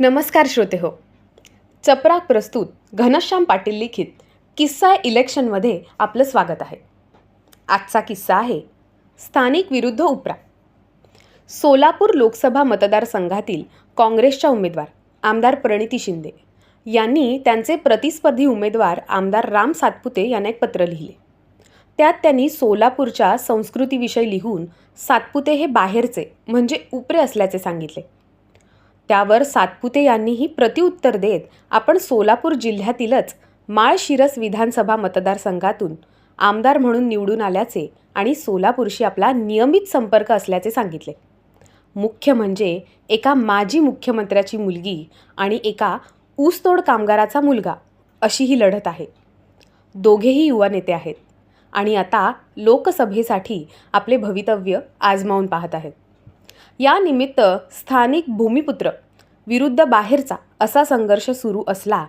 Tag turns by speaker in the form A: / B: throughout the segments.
A: नमस्कार श्रोते हो. चपराक प्रस्तुत घनश्याम पाटील लिखित किस्सा इलेक्शनमध्ये आपलं स्वागत आहे. आजचा किस्सा आहे स्थानिक विरुद्ध उपरा. सोलापूर लोकसभा मतदारसंघातील काँग्रेसच्या उमेदवार आमदार प्रणिती शिंदे यांनी त्यांचे प्रतिस्पर्धी उमेदवार आमदार राम सातपुते यांना एक पत्र लिहिले. त्यात त्यांनी सोलापूरच्या संस्कृतीविषयी लिहून सातपुते हे बाहेरचे म्हणजे उपरे असल्याचे सांगितले. त्यावर सातपुते यांनीही प्रतिउत्तर देत आपण सोलापूर जिल्ह्यातीलच माळशिरस विधानसभा मतदारसंघातून आमदार म्हणून निवडून आल्याचे आणि सोलापूरशी आपला नियमित संपर्क असल्याचे सांगितले. मुख्य म्हणजे एका माजी मुख्यमंत्र्याची मुलगी आणि एका ऊसतोड कामगाराचा मुलगा अशी ही लढत आहे. दोघेही युवा नेते आहेत आणि आता लोकसभेसाठी आपले भवितव्य आजमावून पाहत आहेत. या निमित्त स्थानिक भूमिपुत्र विरुद्ध बाहेरचा असा संघर्ष सुरू असला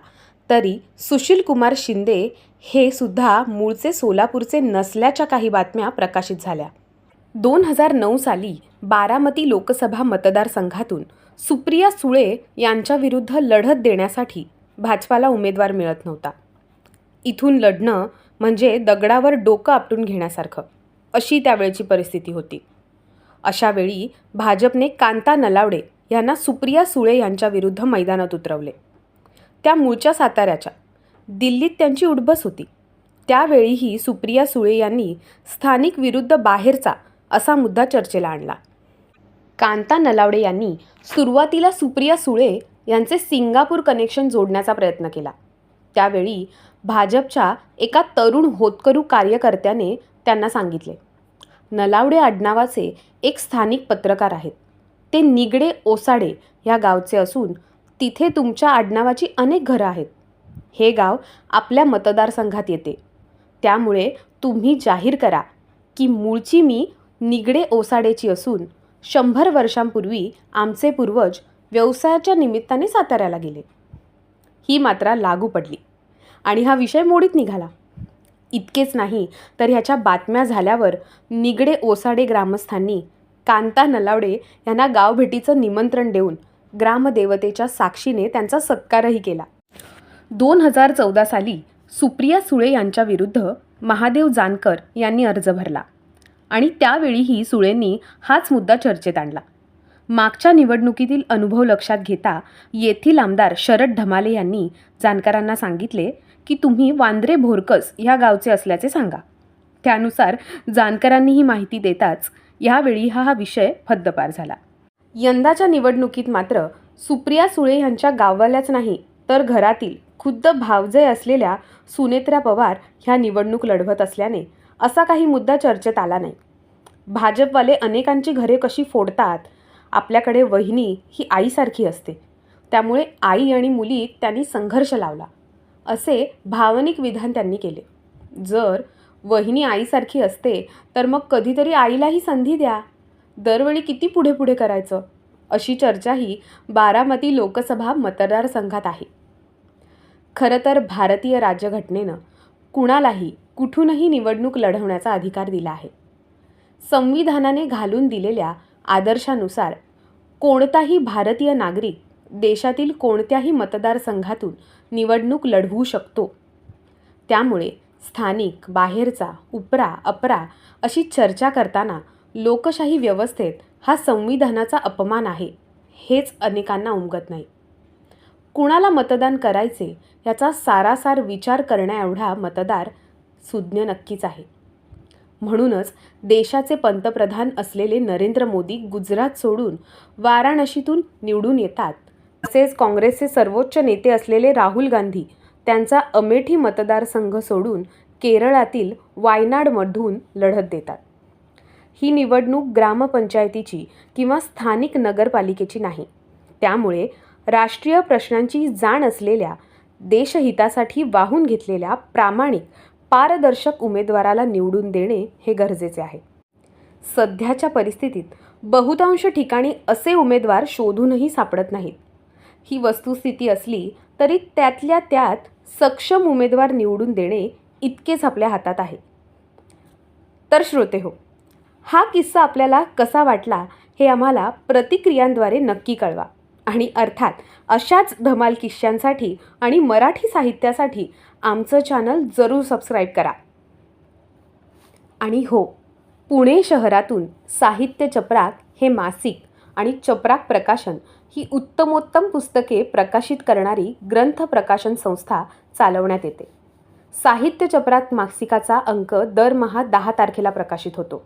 A: तरी सुशील कुमार शिंदे हे सुद्धा मूळचे सोलापूरचे नसल्याच्या काही बातम्या प्रकाशित झाल्या. दोन हजार नऊ साली बारामती लोकसभा मतदारसंघातून सुप्रिया सुळे यांच्या विरुद्ध लढत देण्यासाठी भाजपाला उमेदवार मिळत नव्हता. इथून लढणं म्हणजे दगडावर डोकं आपटून घेण्यासारखं अशी त्यावेळची परिस्थिती होती. अशावेळी भाजपने कांता नलावडे यांना सुप्रिया सुळे यांच्याविरुद्ध मैदानात उतरवले. त्या मूळच्या साताऱ्याच्या. दिल्लीत त्यांची उडबस होती. त्यावेळीही सुप्रिया सुळे यांनी स्थानिक विरुद्ध बाहेरचा असा मुद्दा चर्चेला आणला. कांता नलावडे यांनी सुरुवातीला सुप्रिया सुळे यांचे सिंगापूर कनेक्शन जोडण्याचा प्रयत्न केला. त्यावेळी भाजपच्या एका तरुण होतकरू कार्यकर्त्याने त्यांना सांगितले. नलावडे आडनावाचे एक स्थानिक पत्रकार आहेत. ते निगडे ओसाडे ह्या गावचे असून तिथे तुमच्या आडनावाची अनेक घरं आहेत. हे गाव आपल्या मतदारसंघात येते. त्यामुळे तुम्ही जाहीर करा की मूळची मी निगडे ओसाडेची असून शंभर वर्षांपूर्वी आमचे पूर्वज व्यवसायाच्या निमित्ताने साताऱ्याला गेले. ही मात्रा लागू पडली आणि हा विषय मोडीत निघाला. इतकेच नाही तर ह्याच्या बातम्या झाल्यावर निगडे ओसाडे ग्रामस्थांनी कांता नलावडे यांना गावभेटीचं निमंत्रण देऊन ग्रामदेवतेच्या साक्षीने त्यांचा सत्कारही केला. दोन हजार चौदा साली सुप्रिया सुळे यांच्याविरुद्ध महादेव जानकर यांनी अर्ज भरला आणि त्यावेळीही सुळेंनी हाच मुद्दा चर्चेत आणला. मागच्या निवडणुकीतील अनुभव लक्षात घेता येथील आमदार शरद ढमाले यांनी जानकरांना सांगितले की तुम्ही वांद्रे भोरकस ह्या गावचे असल्याचे सांगा. त्यानुसार जानकरांनी ही माहिती देताच यावेळी हा हा विषय हद्दपार झाला. यंदाच्या निवडणुकीत मात्र सुप्रिया सुळे यांच्या गाववाल्याच नाही तर घरातील खुद्द भावजय असलेल्या सुनेत्रा पवार ह्या निवडणूक लढवत असल्याने असा काही मुद्दा चर्चेत आला नाही. भाजपवाले अनेकांची घरे कशी फोडतात आपल्याकडे वहिनी ही आईसारखी असते. त्यामुळे आई आणि मुली त्यांनी संघर्ष लावला. असे भावनिक विधान त्यांनी केले. जर वहिनी आईसारखी असते तर मग कधीतरी आईलाही संधी द्या. दरवेळी किती पुढे पुढे करायचं? अशी चर्चाही बारामती लोकसभा मतदारसंघात आहे. खरं तर भारतीय राज्यघटनेनं कुणालाही कुठूनही निवडणूक लढवण्याचा अधिकार दिला आहे. संविधानाने घालून दिलेल्या आदर्शानुसार कोणताही भारतीय नागरिक देशातील कोणत्याही मतदारसंघातून निवडणूक लढवू शकतो. त्यामुळे स्थानिक बाहेरचा उपरा अपरा अशी चर्चा करताना लोकशाही व्यवस्थेत हा संविधानाचा अपमान आहे हेच अनेकांना उमगत नाही. कुणाला मतदान करायचे याचा सारासार विचार करण्याएवढा मतदार सुज्ञ नक्कीच आहे. म्हणूनच देशाचे पंतप्रधान असलेले नरेंद्र मोदी गुजरात सोडून वाराणसीतून निवडून येतात तसेच काँग्रेसचे सर्वोच्च नेते असलेले राहुल गांधी त्यांचा अमेठी मतदारसंघ सोडून केरळातील वायनाडमधून लढत देतात. ही निवडणूक ग्रामपंचायतीची किंवा स्थानिक नगरपालिकेची नाही. त्यामुळे राष्ट्रीय प्रश्नांची जाण असलेल्या देशहितासाठी वाहून घेतलेल्या प्रामाणिक पारदर्शक उमेदवाराला निवडून देणे हे गरजेचे आहे. सध्याच्या परिस्थितीत बहुतांश ठिकाणी असे उमेदवार शोधूनही सापडत नाहीत. ही वस्तुस्थिती असली तरी त्यातल्या त्यात सक्षम उमेदवार निवडून देणे इतकेच आपल्या हातात आहे. तर श्रोते हो हा किस्सा आपल्याला कसा वाटला हे आम्हाला प्रतिक्रियांद्वारे नक्की कळवा आणि अर्थात अशाच धमाल किस्स्यांसाठी आणि मराठी साहित्यासाठी आमचं चॅनल जरूर सबस्क्राईब करा. आणि हो पुणे शहरातून साहित्य चपराक हे मासिक आणि चपराक प्रकाशन ही उत्तमोत्तम पुस्तके प्रकाशित करणारी ग्रंथ प्रकाशन संस्था चालवण्यात येते. साहित्य चपराक मासिकाचा अंक दरमहा दहा तारखेला प्रकाशित होतो.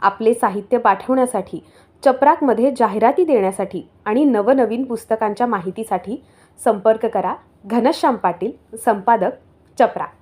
A: आपले साहित्य पाठवण्यासाठी चपराकमध्ये जाहिराती देण्यासाठी आणि नवनवीन पुस्तकांच्या माहितीसाठी संपर्क करा. घनश्याम पाटील संपादक चपराक.